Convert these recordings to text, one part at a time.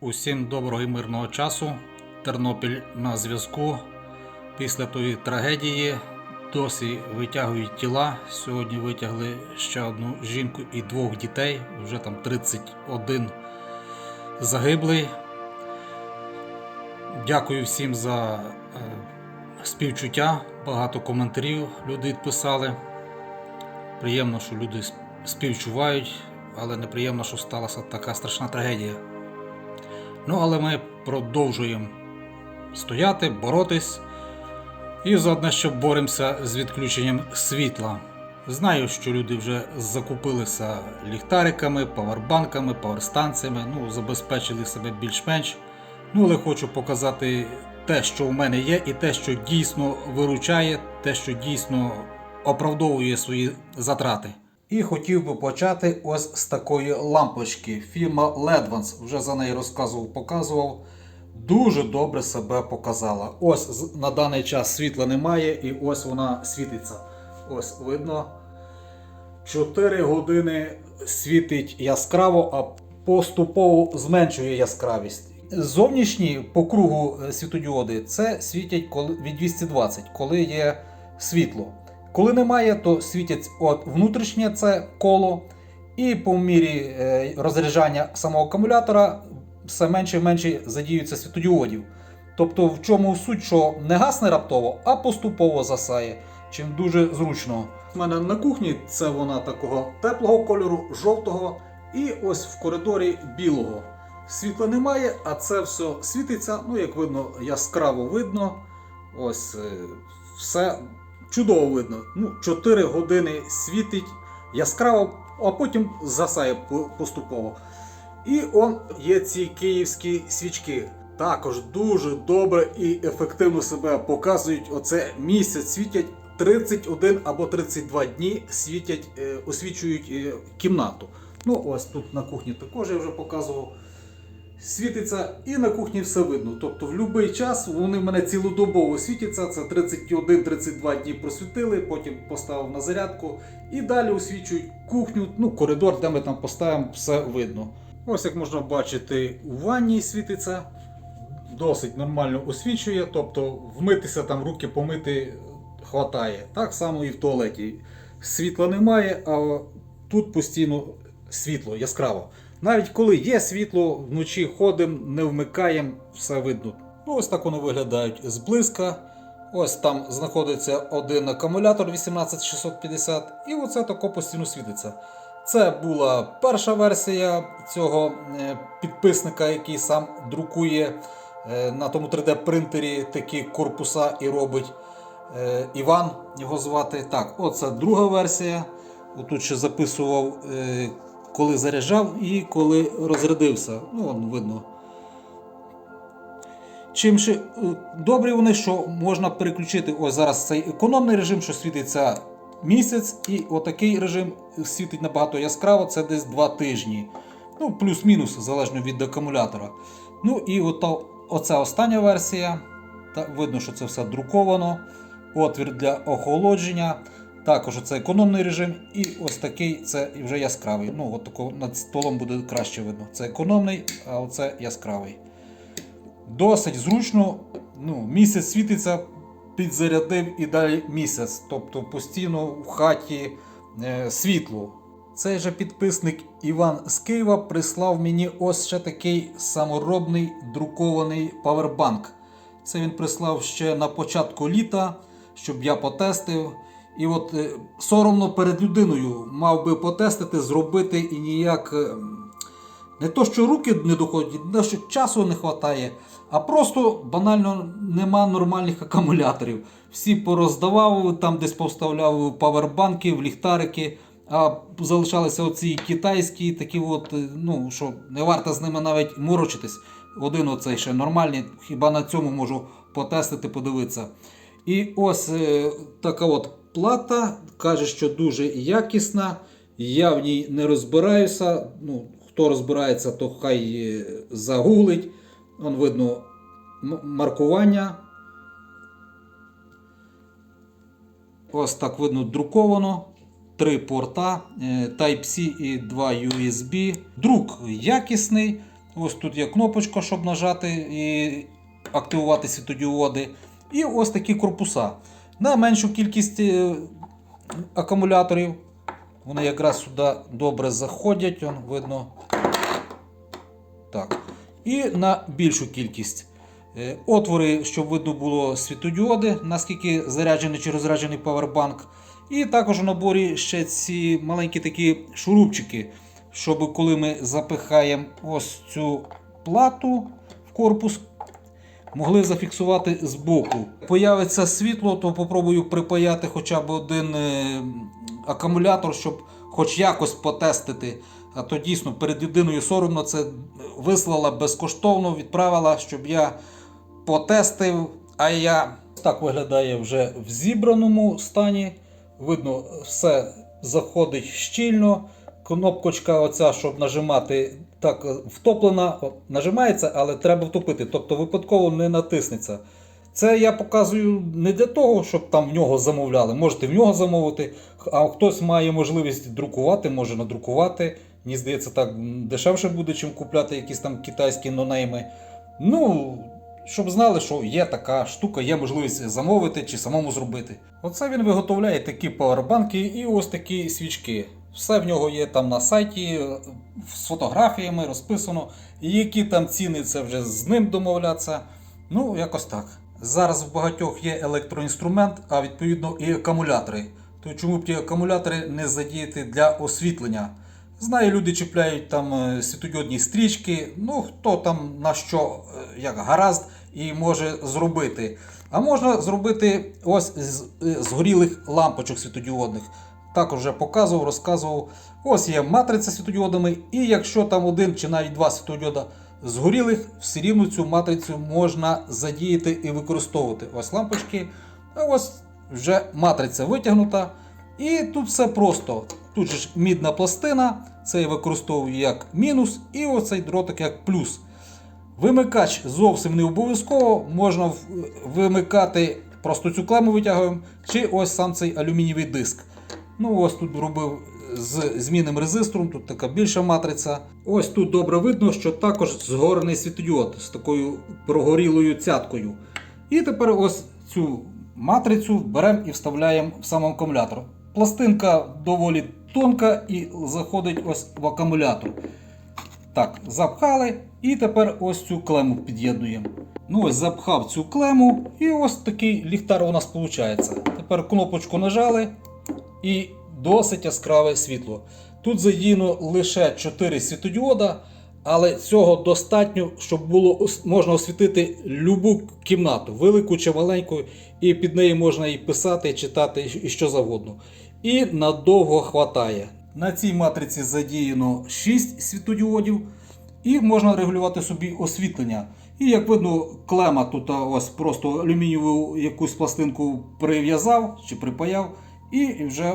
Усім доброго і мирного часу. Тернопіль на зв'язку. Після тої трагедії досі витягують тіла. Сьогодні витягли ще одну жінку і двох дітей. Вже там 31 загиблий. Дякую всім за е, співчуття. Багато коментарів люди відписали. Приємно, що люди співчувають, але неприємно, що сталася така страшна трагедія. Ну, але ми продовжуємо стояти, боротись. І заодно, що боремося з відключенням світла. Знаю, що люди вже закупилися ліхтариками, павербанками, паверстанціями, ну, забезпечили себе більш-менш. Ну, але хочу показати те, що в мене є, і те, що дійсно виручає, те, що дійсно оправдовує свої затрати. І хотів би почати ось з такої лампочки. Фірма Ledvance, вже за неї розказував, показував. Дуже добре себе показала. Ось на даний час світла немає, і ось вона світиться. Ось видно. 4 години світить яскраво, а поступово зменшує яскравість. Зовнішні по кругу е, світодіоди це світять від 220, коли є світло. Коли немає, то світять от внутрішнє це коло, і по мірі е, розряджання самого акумулятора все менше і менше задіюється світодіодів. Тобто, в чому суть, що не гасне раптово, а поступово засає, чим дуже зручно. У мене на кухні це вона такого теплого кольору, жовтого, і ось в коридорі білого. Світла немає, а це все світиться. Ну, як видно, яскраво видно. Ось е, все чудово видно. Ну, 4 години світить яскраво, а потім засає поступово. І он є ці київські свічки. Також дуже добре і ефективно себе показують. Оце місяць світять 31 або 32 дні світять, е, освічують е, кімнату. Ну, ось тут на кухні також я вже показував. Світиться і на кухні все видно. Тобто в будь-який час вони в мене цілодобово світяться. Це 31-32 дні просвітили, потім поставив на зарядку і далі освічують кухню, ну, коридор, де ми там поставимо, все видно. Ось як можна бачити, у ванні світиться, досить нормально освічує, тобто вмитися там, руки помити хватає. Так само і в туалеті. Світла немає, а тут постійно світло яскраво. Навіть коли є світло, вночі ходимо, не вмикаємо, все видно. Ну, ось так вони виглядають зблизька. Ось там знаходиться один акумулятор 18650, і оце тако постійно світиться. Це була перша версія цього е, підписника, який сам друкує е, на тому 3D принтері такі корпуса і робить. Е, Іван його звати. Так, оце друга версія. Отут ще записував, коли заряджав і коли розрядився. Ну, видно. Чим ще е, добрі вони, що можна переключити ось зараз цей економний режим, що світиться місяць, і отакий режим світить набагато яскраво, це десь 2 тижні. Ну, плюс-мінус, залежно від акумулятора. Ну і ото, оця остання версія. Та, видно, що це все друковано. Отвір для охолодження. Також це економний режим. І ось такий це вже яскравий. Ну, от тако над столом буде краще видно. Це економний, а оце яскравий. Досить зручно. Ну, місяць світиться, підзарядив і далі місяць. Тобто постійно в хаті е, світло. Цей же підписник Іван з Києва прислав мені ось ще такий саморобний друкований павербанк. Це він прислав ще на початку літа, щоб я потестив. І от е, соромно перед людиною мав би потестити, зробити і ніяк. е, не то, що руки не доходять, не то, що часу не вистачає, а просто банально нема нормальних акумуляторів. Всі пороздавав, там десь повставляв павербанки, в ліхтарики, а залишалися оці китайські, такі от, е, ну, що не варто з ними навіть морочитись. Один оцей ще нормальний, хіба на цьому можу потестити, подивитися. І ось така от плата, каже, що дуже якісна. Я в ній не розбираюся. Ну, хто розбирається, то хай е, загуглить. Вон видно маркування. Ось так видно друковано. Три порта е, Type-C і два USB. Друк якісний. Ось тут є кнопочка, щоб нажати і активувати світодіоди. І ось такі корпуса. На меншу кількість е, акумуляторів. Вони якраз сюди добре заходять, он, видно. Так. І на більшу кількість. Е, Отвори, щоб видно було світодіоди, наскільки заряджений чи розряджений павербанк. І також у наборі ще ці маленькі такі шурупчики, щоб коли ми запихаємо ось цю плату в корпус, могли зафіксувати збоку. Появиться світло, то попробую припаяти хоча б один е, акумулятор, щоб хоч якось потестити. А то дійсно перед людиною соромно це вислала безкоштовно, відправила, щоб я потестив. А я так виглядає вже в зібраному стані. Видно, все заходить щільно. Кнопочка, оця, щоб нажимати, так е, втоплена, нажимається, але треба втопити. Тобто випадково не натиснеться. Це я показую не для того, щоб там в нього замовляли. Можете в нього замовити, а хтось має можливість друкувати, може надрукувати. Мені здається, так дешевше буде, чим купляти якісь там китайські нонейми. Ну, щоб знали, що є така штука, є можливість замовити чи самому зробити. Оце він виготовляє такі павербанки і ось такі свічки. Все в нього є там на сайті з фотографіями розписано. Які там ціни, це вже з ним домовлятися. Ну, якось так. Зараз в багатьох є електроінструмент, а відповідно і акумулятори. То чому б ті акумулятори не задіяти для освітлення? Знаю, люди чіпляють там е, світодіодні стрічки, ну хто там на що е, як гаразд і може зробити. А можна зробити ось з е, згорілих лампочок світодіодних. Також вже показував, розказував. Ось є матриця світодіодами, і якщо там один чи навіть два світодіода згорілих, все рівно цю матрицю можна задіяти і використовувати. Ось лампочки, а ось вже матриця витягнута. І тут все просто. Тут же ж мідна пластина, це я використовую як мінус, і оцей дротик як плюс. Вимикач зовсім не обов'язково, можна вимикати, просто цю клему витягуємо, чи ось сам цей алюмінієвий диск. Ну, ось тут робив з змінним резистором, тут така більша матриця. Ось тут добре видно, що також згорений світодіод з такою прогорілою цяткою. І тепер ось цю матрицю беремо і вставляємо в сам акумулятор. Пластинка доволі тонка і заходить ось в акумулятор. Так, запхали і тепер ось цю клему під'єднуємо. Ну ось запхав цю клему, і ось такий ліхтар у нас виходить. Тепер кнопочку нажали і досить яскраве світло. Тут задіяно лише 4 світодіода, але цього достатньо, щоб було можна освітити любу кімнату, велику чи маленьку, і під нею можна і писати, і читати, і що завгодно. І надовго хватає. На цій матриці задіяно 6 світодіодів, і можна регулювати собі освітлення. І як видно, клема тут ось просто алюмінієву якусь пластинку прив'язав чи припаяв, і вже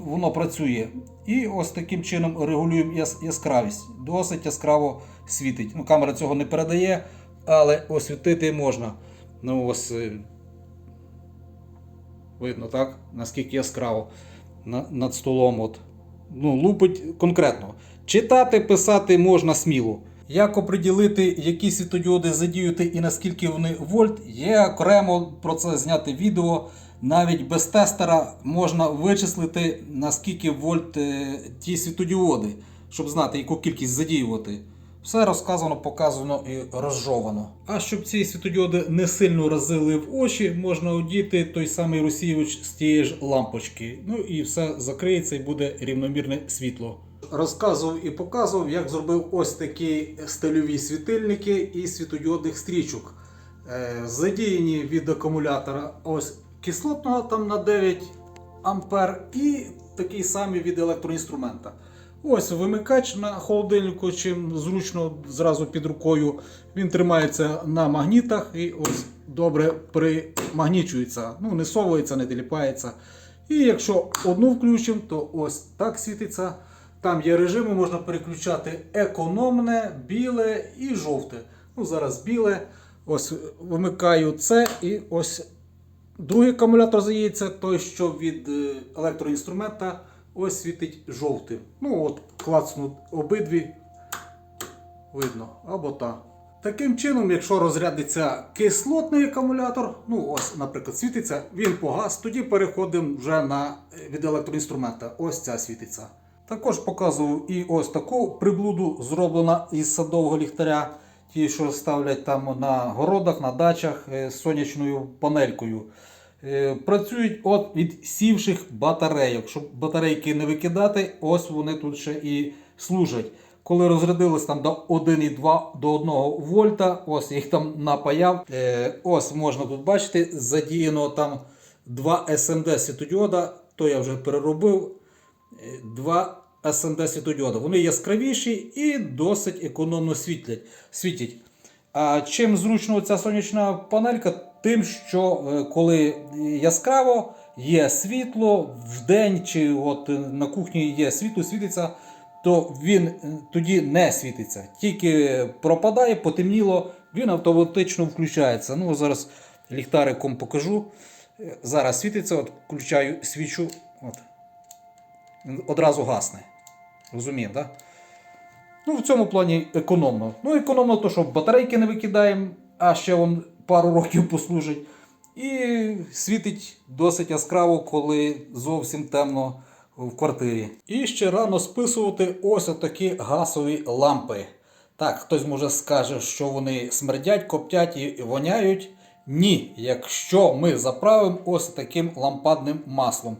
воно працює. І ось таким чином регулюємо яс- яскравість. Досить яскраво світить. Ну, камера цього не передає, але освітити можна. Ну ось е, видно, так? Наскільки яскраво на- над столом. От. Ну, лупить конкретно. Читати, писати можна сміло. Як оприділити, які світодіоди задіяти і наскільки вони вольт, є окремо про це зняти відео. Навіть без тестера можна вичислити, наскільки вольт е, ті світодіоди, щоб знати, яку кількість задіювати. Все розказано, показано і розжовано. А щоб ці світодіоди не сильно разили в очі, можна одіти той самий розсіювач з тієї ж лампочки. Ну і все закриється і буде рівномірне світло. Розказував і показував, як зробив ось такі стильові світильники і світодіодних стрічок. Е, Задіяні від акумулятора ось кислотного там на 9 ампер і такий самий від електроінструмента. Ось вимикач на холодильнику, чим зручно зразу під рукою. Він тримається на магнітах і ось добре примагнічується. Ну, не совується, не теліпається. І якщо одну включимо, то ось так світиться. Там є режими, можна переключати економне, біле і жовте. Ну, зараз біле. Ось вимикаю це і ось Другий акумулятор зається той, що від е, електроінструмента ось світить жовтим. Ну от, клацну обидві. видно, або та. Таким чином, якщо розрядиться кислотний акумулятор, ну ось, наприклад, світиться, він погас, тоді переходимо вже на е, від електроінструмента. Ось ця світиться. Також показував і ось таку приблуду, зроблена із садового ліхтаря. Ті, що ставлять там на городах, на дачах е, з сонячною панелькою. Е, Працюють от від сівших батарейок. Щоб батарейки не викидати, ось вони тут ще і служать. Коли розрядились там до 1,2 до 1 вольта, ось їх там напаяв. Е, ось можна тут бачити, задіяно там 2 SMD світодіода, то я вже переробив. Е, Два SMD світодіода. Вони яскравіші і досить економно світлять. світять. А чим зручно ця сонячна панелька? Тим, що е, коли яскраво є світло в день чи от е, на кухні є світло, світиться, то він е, тоді не світиться. Тільки пропадає, потемніло, він автоматично включається. Ну, зараз ліхтариком покажу. Зараз світиться, от включаю свічу. От. Одразу гасне. Розумієте, так? Ну, в цьому плані економно. Ну, економно, то, що батарейки не викидаємо, а ще вон пару років послужить. І світить досить яскраво, коли зовсім темно в квартирі. І ще рано списувати ось такі газові лампи. Так, хтось може скаже, що вони смердять, коптять і воняють. Ні, якщо ми заправимо ось таким лампадним маслом.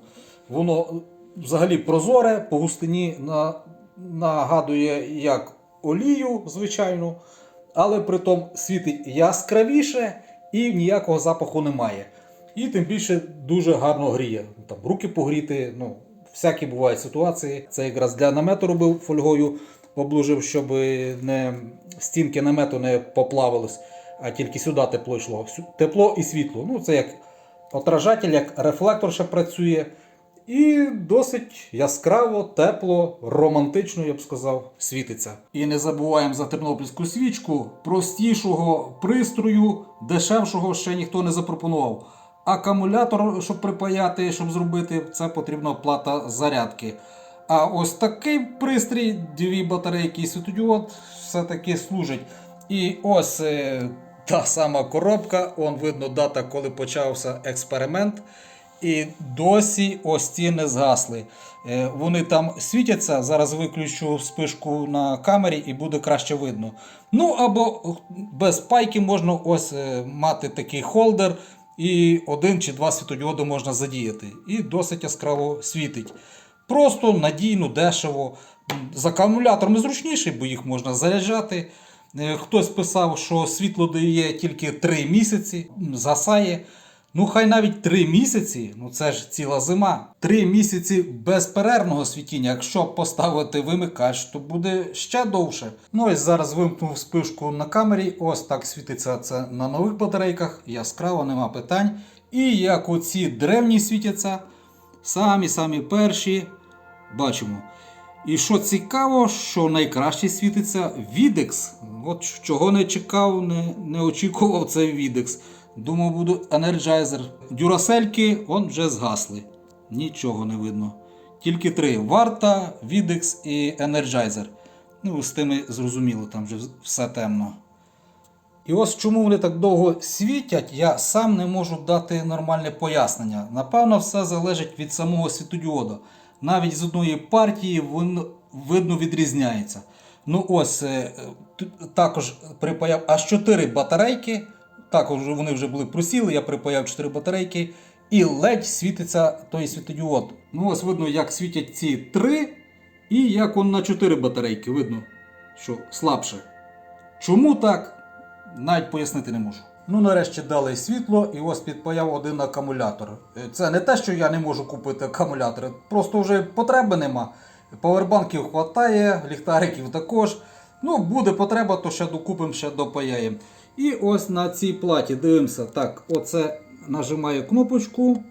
Воно взагалі прозоре, по густині на, нагадує як олію, звичайну, але при тому світить яскравіше і ніякого запаху немає. І тим більше дуже гарно гріє. Там руки погріти, ну, всякі бувають ситуації. Це якраз для намету робив фольгою, обложив, щоб не, стінки намету не поплавились, а тільки сюди тепло йшло. Тепло і світло. Ну, це як отражатель, як рефлектор ще працює. І досить яскраво, тепло, романтично, я б сказав, світиться. І не забуваємо за тернопільську свічку, простішого пристрою, дешевшого ще ніхто не запропонував. Акумулятор, щоб припаяти, щоб зробити, це потрібна плата зарядки. А ось такий пристрій, дві батарейки і світодіод, все-таки служить. І ось е, та сама коробка, он видно дата, коли почався експеримент. І досі ось ці не згасли. Е, Вони там світяться. Зараз виключу спишку на камері і буде краще видно. Ну або без пайки можна ось е, мати такий холдер, і один чи два світодіоди можна задіяти. І досить яскраво світить. Просто надійно, дешево. З акумуляторами зручніше, бо їх можна заряджати. Е, Хтось писав, що світло дає тільки 3 місяці, згасає. Ну, хай навіть 3 місяці, ну це ж ціла зима. 3 місяці безперервного світіння. Якщо поставити вимикач, то буде ще довше. Ну ось зараз вимкнув спишку на камері. Ось так світиться це на нових батарейках. Яскраво, нема питань. І як оці древні світяться, самі-самі перші, бачимо. І що цікаво, що найкраще світиться Відекс. От чого не чекав, не, не очікував цей Відекс. Думав, буде Energizer. Дюрасельки он вже згасли. Нічого не видно. Тільки три: Варта, Відекс і Energizer. Ну, з тими зрозуміло, там вже все темно. І ось чому вони так довго світять, я сам не можу дати нормальне пояснення. Напевно, все залежить від самого світодіода. Навіть з одної партії він видно відрізняється. Ну ось е, також припаяв аж 4 батарейки. Також вони вже були просіли, я припаяв 4 батарейки. І ледь світиться той світодіод. Ну ось видно, як світять ці 3, і як он на 4 батарейки. Видно, що слабше. Чому так? Навіть пояснити не можу. Ну, нарешті дали світло, і ось підпаяв один акумулятор. Е, Це не те, що я не можу купити акумулятори, просто вже потреби нема. Павербанків вистачає, ліхтариків також. Ну, буде потреба, то ще докупимо, ще допаяємо. І ось на цій платі дивимося. Так, оце нажимаю кнопочку.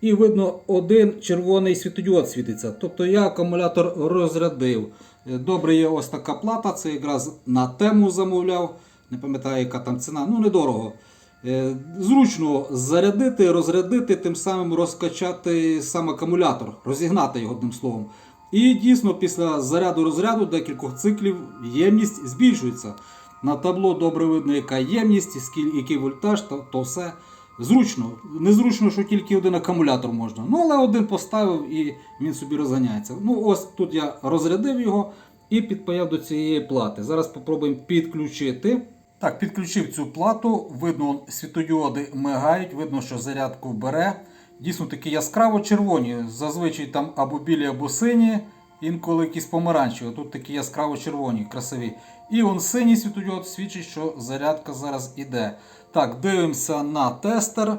І видно, один червоний світодіод світиться. Тобто я акумулятор розрядив. Е, Добре, є ось така плата, це якраз на тему замовляв. Не пам'ятаю, яка там ціна, ну недорого. Е, Зручно зарядити, розрядити, тим самим розкачати сам акумулятор, розігнати його одним словом. І дійсно після заряду розряду декількох циклів ємність збільшується. На табло добре видно, яка ємність, скіль- який вольтаж, то, то все зручно. Незручно, що тільки один акумулятор можна. Ну, але один поставив і він собі розганяється. Ну, ось тут я розрядив його і підпаяв до цієї плати. Зараз спробуємо підключити. Так, підключив цю плату, видно, світодіоди мигають, видно, що зарядку бере. Дійсно такі яскраво червоні. Зазвичай там або білі, або сині, інколи якісь помаранчеві. Тут такі яскраво червоні, красиві. І он синій світодіод свідчить, що зарядка зараз іде. Так, дивимося на тестер.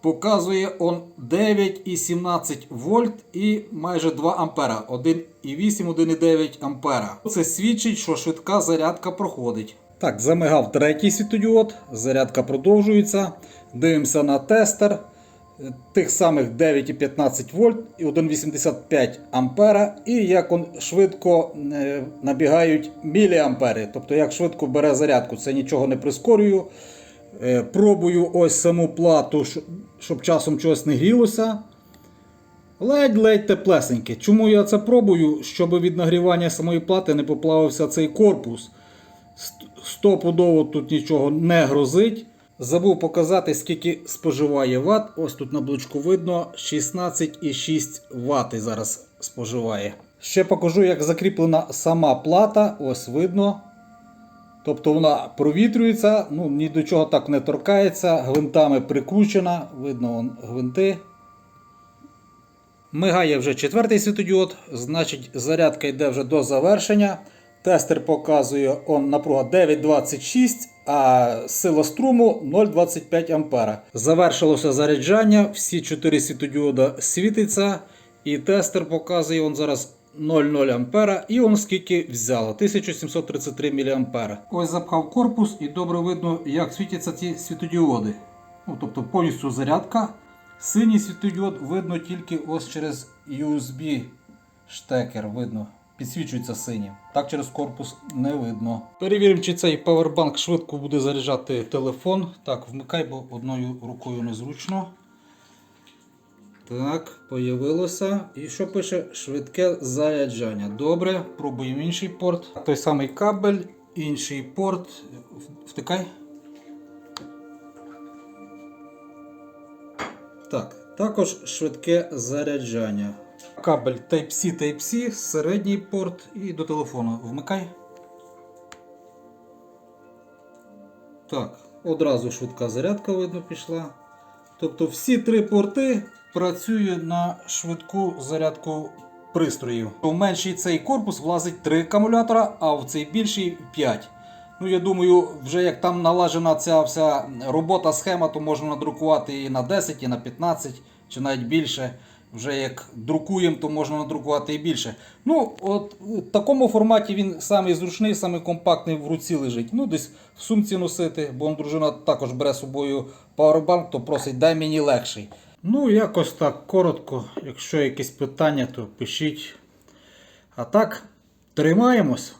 Показує он 9,17 вольт і майже 2 ампера. 1,8, 1,9 ампера. Це свідчить, що швидка зарядка проходить. Так, замигав третій світодіод, зарядка продовжується. Дивимося на тестер. Тих самих 9,15 вольт і 1,85 ампера. І як он швидко е, набігають міліампери. Тобто, як швидко бере зарядку, це нічого не прискорюю. Е, Пробую ось саму плату, щоб часом чогось не грілося. Ледь-ледь теплесеньке. Чому я це пробую? Щоб від нагрівання самої плати не поплавився цей корпус. Ст- Стопудово тут нічого не грозить. Забув показати, скільки споживає Вт. Ось тут на блочку видно 16,6 Вт зараз споживає. Ще покажу, як закріплена сама плата. Ось видно. Тобто вона провітрюється, ну, ні до чого так не торкається, гвинтами прикручена, видно вон, гвинти. Мигає вже четвертий світодіод, значить зарядка йде вже до завершення. Тестер показує он, напруга 9,26, а сила струму 0,25 А. Завершилося заряджання, всі 4 світодіода світиться. І тестер показує он зараз 0,0 А і он скільки взяло 1733 мА. Ось запхав корпус і добре видно, як світяться ці світодіоди. Ну, тобто повністю зарядка. Синій світодіод видно тільки ось через USB штекер. Видно, підсвічується синім. Так через корпус не видно. Перевіримо, чи цей павербанк швидко буде заряджати телефон. Так, вмикай, бо одною рукою незручно. Так, появилося. І що пише? Швидке заряджання. Добре, пробуємо інший порт. Той самий кабель, інший порт. Втикай. Так, також швидке заряджання. Кабель Type-C, Type-C, середній порт і до телефону. Вмикай. Так, одразу швидка зарядка видно пішла. Тобто всі три порти працюють на швидку зарядку пристроїв. У менший цей корпус влазить 3 акумулятора, а в цей більший 5. Ну, я думаю, вже як там налажена ця вся робота, схема, то можна надрукувати і на 10, і на 15, чи навіть більше. Вже як друкуємо, то можна надрукувати і більше. Ну, от в такому форматі він самий зручний, самий компактний в руці лежить. Ну, десь в сумці носити, бо он, дружина також бере з собою павербанк, то просить, дай мені легший. Ну, якось так коротко. Якщо якісь питання, то пишіть. А так, тримаємось.